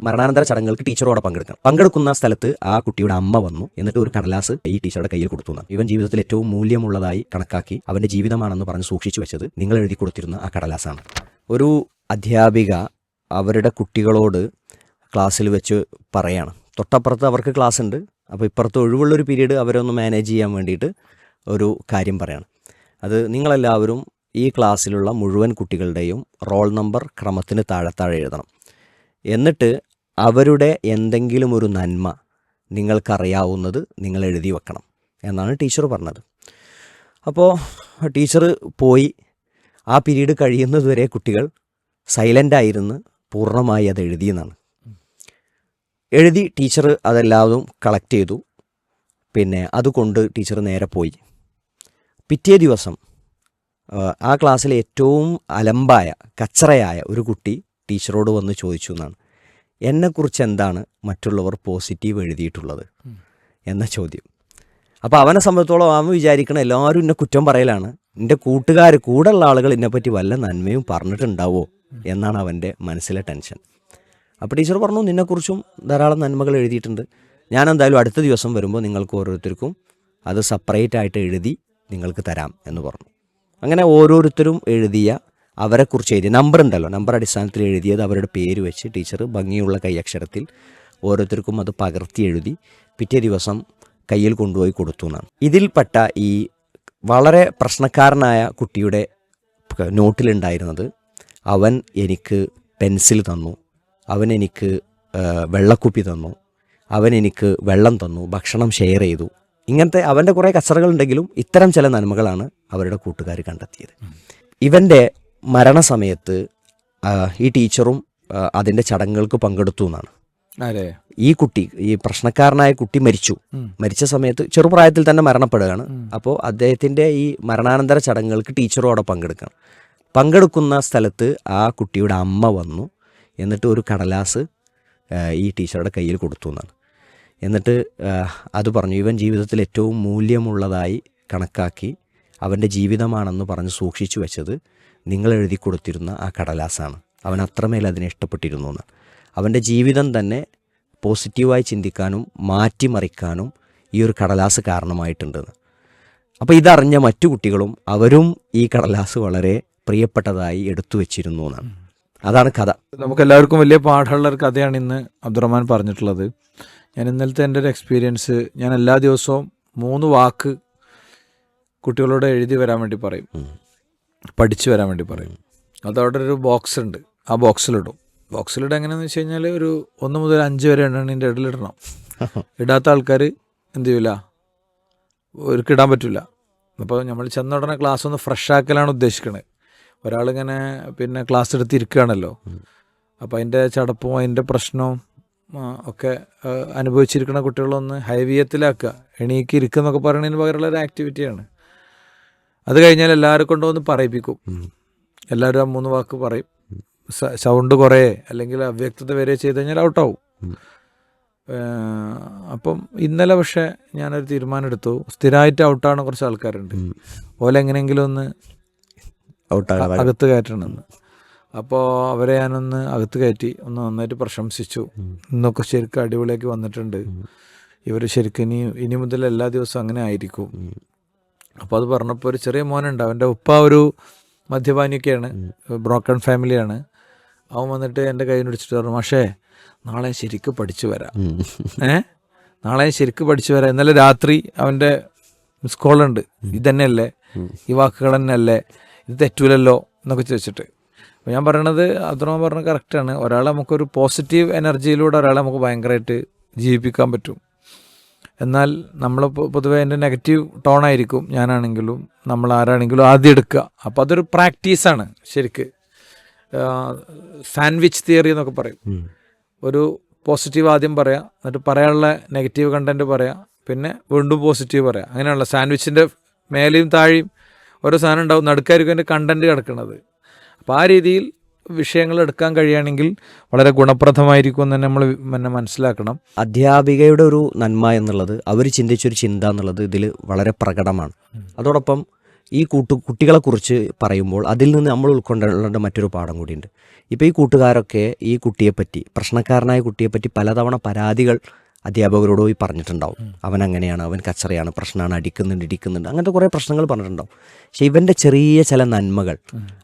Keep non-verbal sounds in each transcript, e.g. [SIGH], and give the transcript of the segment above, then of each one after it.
മരണാനന്തര ചടങ്ങുകൾക്ക് ടീച്ചറോടെ പങ്കെടുക്കണം. പങ്കെടുക്കുന്ന സ്ഥലത്ത് ആ കുട്ടിയുടെ അമ്മ വന്നു. എന്നിട്ട് ഒരു കടലാസ് ഈ ടീച്ചറുടെ കയ്യിൽ കൊടുത്തു ഇവൻ ജീവിതത്തിൽ ഏറ്റവും മൂല്യമുള്ളതായി കണക്കാക്കി അവന്റെ ജീവിതമാണെന്ന് പറഞ്ഞ് സൂക്ഷിച്ചു വെച്ചത് നിങ്ങൾ എഴുതി കൊടുത്തിരുന്ന ആ കടലാസാണ്. ഒരു അധ്യാപിക അവരുടെ കുട്ടികളോട് ക്ലാസ്സിൽ വെച്ച് പറയാണ്. തൊട്ടപ്പുറത്ത് അവർക്ക് ക്ലാസ് ഉണ്ട് അപ്പോൾ ഇപ്പുറത്ത് ഒഴിവുള്ളൊരു പീരീഡ് അവരൊന്ന് മാനേജ് ചെയ്യാൻ വേണ്ടിയിട്ട് ഒരു കാര്യം പറയാണ്. അത് നിങ്ങളെല്ലാവരും ഈ ക്ലാസ്സിലുള്ള മുഴുവൻ കുട്ടികളുടെയും റോൾ നമ്പർ ക്രമത്തിന് താഴെ താഴെ എഴുതണം. എന്നിട്ട് അവരുടെ എന്തെങ്കിലും ഒരു നന്മ നിങ്ങൾക്കറിയാവുന്നത് നിങ്ങൾ എഴുതി വെക്കണം എന്നാണ് ടീച്ചർ പറഞ്ഞത്. അപ്പോൾ ടീച്ചർ പോയി. ആ പീരീഡ് കഴിയുന്നതുവരെ കുട്ടികൾ സൈലന്റായിരുന്ന് പൂർണമായി അത് എഴുതിയെന്നാണ് എഴുതി ടീച്ചർ അതെല്ലാവരും കളക്ട് ചെയ്തു. പിന്നെ അതുകൊണ്ട് ടീച്ചർ നേരെ പോയി. പിറ്റേ ദിവസം ആ ക്ലാസ്സിലെ ഏറ്റവും അലമ്പായ കച്ചറയായ ഒരു കുട്ടി ടീച്ചറോട് വന്ന് ചോദിച്ചു എന്നാണ്. എന്നെക്കുറിച്ച് എന്താണ് മറ്റുള്ളവർ പോസിറ്റീവ് എഴുതിയിട്ടുള്ളത്? എന്ന ചോദ്യം. അപ്പോൾ അവനെ സംബന്ധിച്ചോളം അവൻ വിചാരിക്കണം എല്ലാവരും എന്നെ കുറ്റം പറയലാണ്. എന്റെ കൂട്ടുകാർ കൂടെ ഉള്ള ആളുകൾ എന്നെപ്പറ്റി വല്ല നന്മയും പറഞ്ഞിട്ടുണ്ടാവോ? എന്നാണ് അവന്റെ മനസ്സിലെ ടെൻഷൻ. അപ്പോൾ ടീച്ചർ പറഞ്ഞു നിന്നെക്കുറിച്ചും ധാരാളം നന്മകൾ എഴുതിയിട്ടുണ്ട്. ഞാൻ എന്തായാലും അടുത്ത ദിവസം വരുമ്പോൾ നിങ്ങൾക്ക് ഓരോരുത്തർക്കും അത് സെപ്പറേറ്റ് ആയിട്ട് എഴുതി നിങ്ങൾക്ക് തരാം എന്ന് പറഞ്ഞു. അങ്ങനെ ഓരോരുത്തരും എഴുതിയ അവരെക്കുറിച്ച് എഴുതിയ നമ്പർ ഉണ്ടല്ലോ. നമ്പർ അടിസ്ഥാനത്തിൽ എഴുതിയത് അവരുടെ പേര് വെച്ച് ടീച്ചർ ഭംഗിയുള്ള കൈയക്ഷരത്തിൽ ഓരോരുത്തർക്കും അത് പകർത്തി എഴുതി പിറ്റേ ദിവസം കയ്യിൽ കൊണ്ടുപോയി കൊടുത്തു എന്നാണ്. ഇതിൽപ്പെട്ട ഈ വളരെ പ്രശ്നക്കാരനായ കുട്ടിയുടെ നോട്ടിലുണ്ടായിരുന്നത് അവൻ എനിക്ക് പെൻസിൽ തന്നു അവൻ എനിക്ക് വെള്ളക്കുപ്പി തന്നു അവൻ എനിക്ക് വെള്ളം തന്നു ഭക്ഷണം ഷെയർ ചെയ്തു. ഇങ്ങനത്തെ അവന്റെ കുറേ കച്ചറകളുണ്ടെങ്കിലും ഇത്തരം ചില നന്മകളാണ് അവരുടെ കൂട്ടുകാർ കണ്ടെത്തിയത്. ഇവന്റെ മരണസമയത്ത് ഈ ടീച്ചറും അതിന്റെ ചടങ്ങുകൾക്ക് പങ്കെടുത്തു എന്നാണ്. ഈ കുട്ടി ഈ പ്രശ്നക്കാരനായ കുട്ടി മരിച്ചു. മരിച്ച സമയത്ത് ചെറുപ്രായത്തിൽ തന്നെ മരണപ്പെടുകയാണ്. അപ്പോൾ അദ്ദേഹത്തിന്റെ ഈ മരണാനന്തര ചടങ്ങുകൾക്ക് ടീച്ചറും അവിടെ പങ്കെടുക്കണം. പങ്കെടുക്കുന്ന സ്ഥലത്ത് ആ കുട്ടിയുടെ അമ്മ വന്നു. എന്നിട്ട് ഒരു കടലാസ് ഈ ടീച്ചറുടെ കയ്യിൽ കൊടുത്തു എന്നാണ്. എന്നിട്ട് അത് പറഞ്ഞു ഇവൻ ജീവിതത്തിൽ ഏറ്റവും മൂല്യമുള്ളതായി കണക്കാക്കി അവന്റെ ജീവിതമാണെന്ന് പറഞ്ഞ് സൂക്ഷിച്ചു വെച്ചത് നിങ്ങൾ എഴുതി കൊടുത്തിരുന്ന ആ കടലാസാണ്. അവൻ അത്രമേൽ അതിനെ ഇഷ്ടപ്പെട്ടിരുന്നു എന്ന്. അവന്റെ ജീവിതം തന്നെ പോസിറ്റീവായി ചിന്തിക്കാനും മാറ്റിമറിക്കാനും ഈ ഒരു കടലാസ് കാരണമായിട്ടുണ്ടെന്ന് അപ്പോൾ ഇതറിഞ്ഞ മറ്റു കുട്ടികളും അവരും ഈ കടലാസ് വളരെ പ്രിയപ്പെട്ടതായി എടുത്തു വെച്ചിരുന്നു എന്നാണ്. അതാണ് കഥ. നമുക്ക് എല്ലാവർക്കും വലിയ പാഠമുള്ള ഒരു കഥയാണ് ഇന്ന് അബ്ദുറഹ്മാൻ പറഞ്ഞിട്ടുള്ളത്. ഞാൻ ഇന്നലത്തെ എന്റെ ഒരു എക്സ്പീരിയൻസ് ഞാൻ എല്ലാ ദിവസവും മൂന്ന് വാക്ക് കുട്ടികളോട് എഴുതി വരാൻ വേണ്ടി പറയും. പഠിച്ചു വരാൻ വേണ്ടി പറയും. അത് അവിടെ ഒരു ബോക്സ് ഉണ്ട്. ആ ബോക്സിലിടും ബോക്സിലിടുക എങ്ങനെയാണെന്ന് വെച്ച് കഴിഞ്ഞാൽ ഒരു ഒന്ന് മുതൽ അഞ്ച് വരെ എണ്ണണിന്റെ ഇടയിലിടണം [LAUGHS] ഇടാത്ത ആൾക്കാർ എന്ത് ചെയ്യില്ല അവർക്ക് ഇടാൻ പറ്റില്ല അപ്പോൾ നമ്മൾ ചെന്ന ഉടനെ ക്ലാസ് ഒന്ന് ഫ്രഷ് ആക്കലാണ് ഉദ്ദേശിക്കുന്നത് ഒരാളിങ്ങനെ പിന്നെ ക്ലാസ് എടുത്ത് ഇരിക്കുകയാണല്ലോ. അപ്പോൾ അതിന്റെ ചടപ്പും അതിന്റെ പ്രശ്നവും ഒക്കെ അനുഭവിച്ചിരിക്കുന്ന കുട്ടികളൊന്ന് ഹൈവിയത്തിലാക്കുക. എണീക്ക് ഇരിക്കുന്നൊക്കെ പറയുന്നതിന് പകരമുള്ള ഒരു ആക്ടിവിറ്റിയാണ് അത് കഴിഞ്ഞാൽ എല്ലാവരെ കൊണ്ടുവന്ന് പറയിപ്പിക്കും. എല്ലാവരും ആ മൂന്ന് വാക്ക് പറയും. സൗണ്ട് കുറേ അല്ലെങ്കിൽ അവ്യക്തത വരെ ചെയ്ത് കഴിഞ്ഞാൽ ഔട്ടാവും. അപ്പം ഇന്നലെ പക്ഷേ ഞാനൊരു തീരുമാനം എടുത്തു. സ്ഥിരമായിട്ട് ഔട്ടാണ് കുറച്ച് ആൾക്കാരുണ്ട്. ഉം. ഓലെ എങ്ങനെയെങ്കിലും ഒന്ന് അകത്ത് കയറ്റണമെന്ന്. അപ്പോൾ അവരെ ഞാനൊന്ന് അകത്ത് കയറ്റി ഒന്ന് നന്നായിട്ട് പ്രശംസിച്ചു. ഇന്നൊക്കെ ശരിക്കും അടിപൊളിയാക്കി വന്നിട്ടുണ്ട്. ഇവർ ശരിക്കും ഇനി ഇനി മുതൽ എല്ലാ ദിവസവും അങ്ങനെ ആയിരിക്കും. അപ്പോൾ അത് പറഞ്ഞപ്പോൾ ഒരു ചെറിയ മോനുണ്ട്. അവന്റെ ഉപ്പ ഒരു മദ്യപാനിയൊക്കെയാണ്. ബ്രോക്കൺ ഫാമിലിയാണ്. അവൻ വന്നിട്ട് എന്റെ കയ്യിൽ പിടിച്ചിട്ട് പറഞ്ഞു പക്ഷേ നാളെ ശരിക്ക് പഠിച്ചു വരാം. ഏ? നാളെ ശരിക്ക് പഠിച്ചു വരാം. ഇന്നലെ രാത്രി അവന്റെ മിസ് കോളുണ്ട് ഇതന്നെയല്ലേ? ഈ വാക്കുകൾ തന്നെയല്ലേ? ഇത് തെറ്റൂലല്ലോ എന്നൊക്കെ ചോദിച്ചിട്ട്. അപ്പോൾ ഞാൻ പറയണത് അബ്ദുറഹ്മാൻ പറഞ്ഞത് കറക്റ്റാണ് ഒരാളെ നമുക്കൊരു പോസിറ്റീവ് എനർജിയിലൂടെ ഒരാളെ നമുക്ക് ഭയങ്കരമായിട്ട് ജീവിപ്പിക്കാൻ പറ്റും. എന്നാൽ നമ്മൾ പൊതുവേ എന്റെ നെഗറ്റീവ് ടോണായിരിക്കും ഞാനാണെങ്കിലും നമ്മൾ ആരാണെങ്കിലും ആദ്യം എടുക്കുക. അപ്പോൾ അതൊരു പ്രാക്ടീസാണ് ശരിക്ക്. സാൻഡ്വിച്ച് തിയറി എന്നൊക്കെ പറയും. ഒരു പോസിറ്റീവ് ആദ്യം പറയാം എന്നിട്ട് പറയാനുള്ള നെഗറ്റീവ് കണ്ടന്റ് പറയാം പിന്നെ വീണ്ടും പോസിറ്റീവ് പറയാം. അങ്ങനെയുള്ള സാൻഡ്വിച്ചിന്റെ മേലെയും താഴെയും ഓരോ സാധനം ഉണ്ടാവും. നടുക്കായിരിക്കും അതിന്റെ കണ്ടന്റ് കിടക്കുന്നത് അപ്പോൾ ആ രീതിയിൽ വിഷയങ്ങൾ എടുക്കാൻ കഴിയുകയാണെങ്കിൽ വളരെ ഗുണപ്രദമായിരിക്കും എന്ന് തന്നെ നമ്മൾ പിന്നെ മനസ്സിലാക്കണം. അധ്യാപികയുടെ ഒരു നന്മ എന്നുള്ളത് അവർ ചിന്തിച്ചൊരു ചിന്ത എന്നുള്ളത് ഇതിൽ വളരെ പ്രകടമാണ്. അതോടൊപ്പം ഈ കൂട്ടു കുട്ടികളെക്കുറിച്ച് പറയുമ്പോൾ അതിൽ നിന്ന് നമ്മൾ ഉൾക്കൊണ്ടേണ്ട മറ്റൊരു പാഠം കൂടിയുണ്ട്. ഇപ്പോൾ ഈ കൂട്ടുകാരൊക്കെ ഈ കുട്ടിയെപ്പറ്റി പ്രശ്നക്കാരനായ കുട്ടിയെപ്പറ്റി പലതവണ പരാതികൾ അധ്യാപകരോട് പോയി പറഞ്ഞിട്ടുണ്ടാവും. അവൻ അങ്ങനെയാണ് അവൻ കച്ചറയാണ് പ്രശ്നമാണ് അടിക്കുന്നുണ്ട് ഇടിക്കുന്നുണ്ട് അങ്ങനത്തെ കുറേ പ്രശ്നങ്ങൾ പറഞ്ഞിട്ടുണ്ടാവും. പക്ഷെ ഇവന്റെ ചെറിയ ചില നന്മകൾ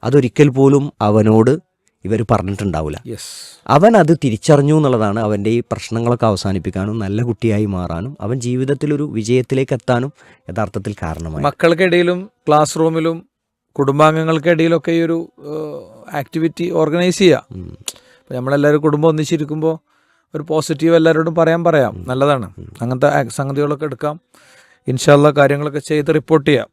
അതൊരിക്കൽ പോലും അവനോട് ഇവർ പറഞ്ഞിട്ടുണ്ടാവില്ല യെസ് അവൻ അത് തിരിച്ചറിഞ്ഞു എന്നുള്ളതാണ് അവന്റെ ഈ പ്രശ്നങ്ങളൊക്കെ അവസാനിപ്പിക്കാനും നല്ല കുട്ടിയായി മാറാനും അവൻ ജീവിതത്തിൽ ഒരു വിജയത്തിലേക്ക് എത്താനും യഥാർത്ഥത്തിൽ കാരണമായി. മക്കൾക്കിടയിലും ക്ലാസ് റൂമിലും കുടുംബാംഗങ്ങൾക്കിടയിലൊക്കെ ഈ ഒരു ആക്ടിവിറ്റി ഓർഗനൈസ് ചെയ്യുക. നമ്മളെല്ലാവരും കുടുംബം ഒന്നിച്ചിരിക്കുമ്പോൾ ഒരു പോസിറ്റീവ് എല്ലാവരോടും പറയാൻ പറയാം. നല്ലതാണ്. അങ്ങനത്തെ സംഗതികളൊക്കെ എടുക്കാം. ഇൻഷാല്ല കാര്യങ്ങളൊക്കെ ചെയ്ത് റിപ്പോർട്ട് ചെയ്യാം.